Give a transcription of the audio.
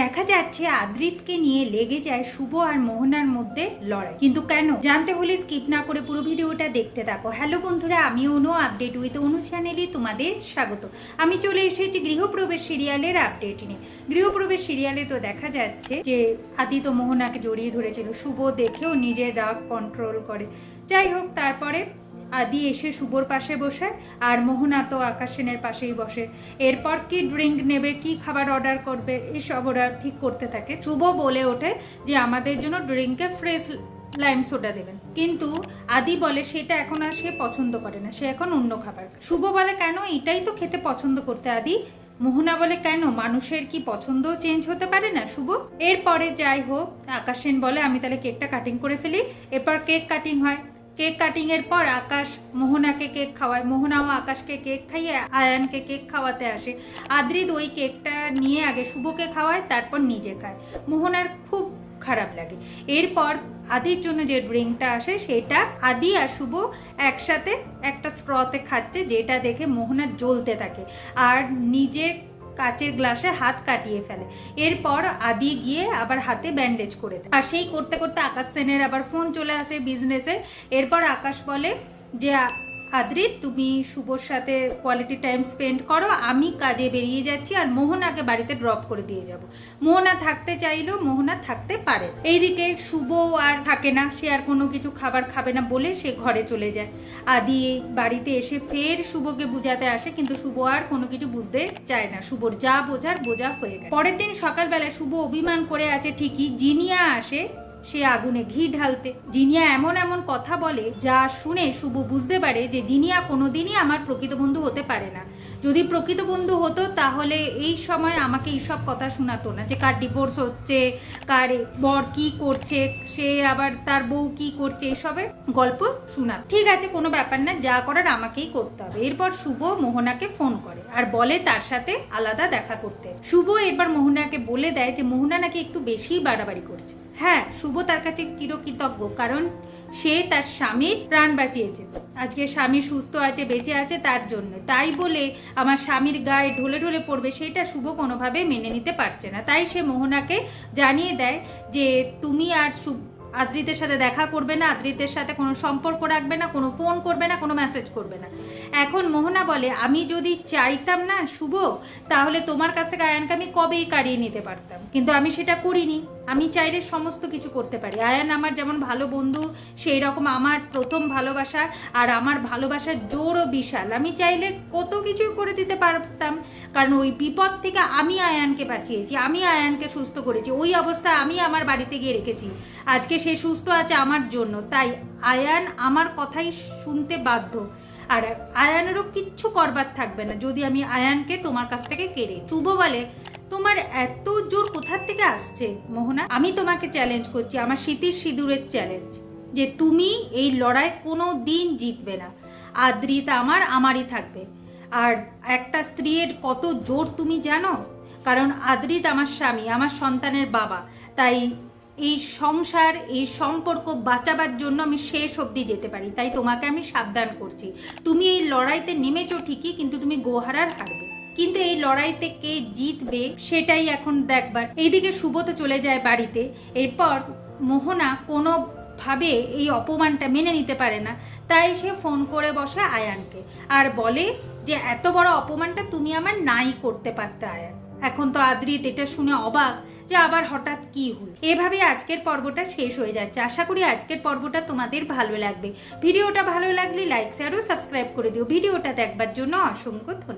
দেখা যাচ্ছে আদ্রিতকে নিয়ে লেগে যায় শুভ আর মোহনার মধ্যে লড়াই। কিন্তু কেন? জানতে হলে স্কিপ না করে পুরো ভিডিওটা দেখতে থাকো। হ্যালো বন্ধুরা, আমি অনু আপডেট উইথ অনু চ্যানেলে তোমাদের স্বাগত। আমি চলে এসেছি গৃহপ্রবেশ সিরিয়ালের আপডেট নিয়ে। গৃহপ্রবেশ সিরিয়ালে তো দেখা যাচ্ছে যে আদিত মোহনাকে জড়িয়ে ধরেছিল। শুভ দেখেও নিজের রাগ কন্ট্রোল করে। যাই হোক, তারপরে আদি এসে শুভর পাশে বসে আর মোহনা তো আকাশ সেনের পাশেই বসে। এরপর কি ড্রিঙ্ক নেবে, কি খাবার অর্ডার করবে, এসব ওরা ঠিক করতে থাকে। শুভ বলে ওঠে যে আমাদের জন্য ড্রিঙ্কে ফ্রেশ লাইম সোডা দেবেন। কিন্তু আদি বলে সেটা এখন আর সে পছন্দ করে না, সে এখন অন্য খাবার শুভ বলে, কেন? এটাই তো খেতে পছন্দ করতে আদি। মোহনা বলে, কেন? মানুষের কি পছন্দ চেঞ্জ হতে পারে না, শুভ? এরপরে যাই হোক আকাশ সেন বলে, আমি তাহলে কেকটা কাটিং করে ফেলি। এরপর কেক কাটিং হয়। কেক কাটিং এর পর আকাশ মোহনাকে কেক খাওয়ায়, মোহনাও আকাশকে কেক খাইয়ে, আয়ানকে কেক খাওয়াতে আসে। আদ্রিত ওই কেকটা নিয়ে আগে শুভকে খাওয়ায়, তারপর নিজে খায়। মোহনার খুব খারাপ লাগে। এরপর আদির জন্য যে ড্রিঙ্কটা আসে, সেটা আদি আর শুভ একসাথে একটা স্ট্রতে খাচ্ছে, যেটা দেখে মোহনা জ্বলতে থাকে। আর নিজের কাচের গ্লাসে হাত কাটিয়ে ফেলে। এরপর আদি গিয়ে আবার হাতে ব্যান্ডেজ করে দেয়। আর সেই করতে করতে আকাশ সেনের আবার ফোন চলে আসে বিজনেসে এরপর আকাশ বলে যে আদ্রিত তুমি শুভর সাথে কোয়ালিটি টাইম স্পেন্ড করো, আমি কাজে বেরিয়ে যাচ্ছি আর মোহনাকে বাড়িতে ড্রপ করে দিয়ে যাব। মোহনা থাকতে চাইলেও মোহনা থাকতে পারে। এইদিকে শুভ আর থাকে না, সে আর কোনো কিছু খাবার খাবে না বলে সে ঘরে চলে যায়। আদি বাড়িতে এসে ফের শুভকে বুঝাতে আসে, কিন্তু শুভ আর কোনো কিছু বুঝতে চায় না। শুভর যা বোঝার বোঝা হয়ে গেছে। পরের দিন সকালবেলায় শুভ অভিমান করে আছে ঠিকই, জিনিয়া আসে সে আগুনে ঘি ঢালতে। জিনিয়া এমন এমন কথা বলে যা শুনে শুভ বুঝতে পারে যে জিনিয়া কোনোদিনই আমার প্রকৃত বন্ধু হতে পারে না। যদি প্রকৃত বন্ধু হতো তাহলে এই সময় আমাকে এইসব কথা শোনাতো না। যে কার ডিভোর্স হচ্ছে, কার বর কি করছে, সে আবার তার বউ কি করছে, এসবের গল্প শোনা। ঠিক আছে, কোনো ব্যাপার না, যা করার আমাকেই করতে হবে। এরপর শুভ মোহনাকে ফোন করে আর বলে তার সাথে আলাদা দেখা করতে। শুভ এরপর মোহনাকে বলে দেয় যে মোহনা নাকি একটু বেশিই বাড়াবাড়ি করছে। হ্যাঁ শুভ তার কাছে চিরকৃতজ্ঞ, কারণ সে তার স্বামীর প্রাণ বাঁচিয়েছে। আজকে স্বামী সুস্থ আছে, বেঁচে আছে তার জন্য। তাই বলে আমার স্বামীর গায়ে ঢলে ঢলে পড়বে, সেটা শুভ কোনোভাবে মেনে নিতে পারছে না। তাই সে মোহনাকে জানিয়ে দেয় যে, তুমি আর আদ্রিতের সাথে দেখা করবে না, আদ্রিতের সাথে কোনো সম্পর্ক রাখবে না, কোনো ফোন করবে না, কোনো মেসেজ করবে না। এখন মোহনা বলে, আমি যদি চাইতাম না শুভ, তাহলে তোমার কাছ থেকে আয়ানকে আমি কবেই কাড়িয়ে নিতে পারতাম। কিন্তু আমি সেটা করিনি। আমি চাইলে সমস্ত কিছু করতে পারি। আয়ান আমার যেমন ভালো বন্ধু, সেই রকম আমার প্রথম ভালোবাসা আর আমার ভালোবাসার জোরও বিশাল। আমি চাইলে কত কিছু করে দিতে পারতাম। কারণ ওই বিপদ থেকে আমি আয়ানকে বাঁচিয়েছি, আমি আয়ানকে সুস্থ করেছি। ওই অবস্থা আমি আমার বাড়িতে গিয়ে রেখেছি। আজকে সে সুস্থ আছে আমার জন্য। তাই আয়ান আমার কথাই শুনতে বাধ্য। আর আয়ানেরও কিচ্ছু করবার থাকবে না, যদি আমি আয়ানকে তোমার কাছ থেকে কেড়ে শুভ বলে, তোমার এত জোর কোথার থেকে আসছে, মোহনা? আমি তোমাকে চ্যালেঞ্জ করছি, আমার শীতের সিঁদুরের চ্যালেঞ্জ যে তুমি এই লড়াই কোনো দিন জিতবে না। আদ্রিত আমার, আমারই থাকবে। আর একটা স্ত্রীর কত জোর তুমি জানো? কারণ আদ্রিত আমার স্বামী, আমার সন্তানের বাবা। তাই এই সংসার, এই সম্পর্ক বাঁচাবার জন্য আমি শেষ অবধি যেতে পারি। তাই তোমাকে আমি সাবধান করছি। তুমি এই লড়াইতে নেমেছো ঠিকই, কিন্তু তুমি গোহারার হারবে। কিন্তু এই লড়াইতে কে জিতবে সেটাই এখন দেখবার। এইদিকে সুব্রত চলে যায় বাড়িতে। এরপর মোহনা কোনো ভাবে এই অপমানটা মেনে নিতে পারে না। তাই সে ফোন করে বসে আয়ানকে আর বলে যে, এত বড় অপমানটা তুমি আমার নাই করতে পারতে, আয়ান। এখন তো আদ্রিত এটা শুনে অবাক যে আবার হঠাৎ কি হল? এভাবে আজকের পর্বটা শেষ হয়ে যাচ্ছে। আশা করি আজকের পর্বটা তোমাদের ভালো লাগবে। ভিডিওটা ভালো লাগলে লাইক শেয়ার ও সাবস্ক্রাইব করে দিও। ভিডিওটা দেখবার জন্য অসংখ্য ধন্যবাদ।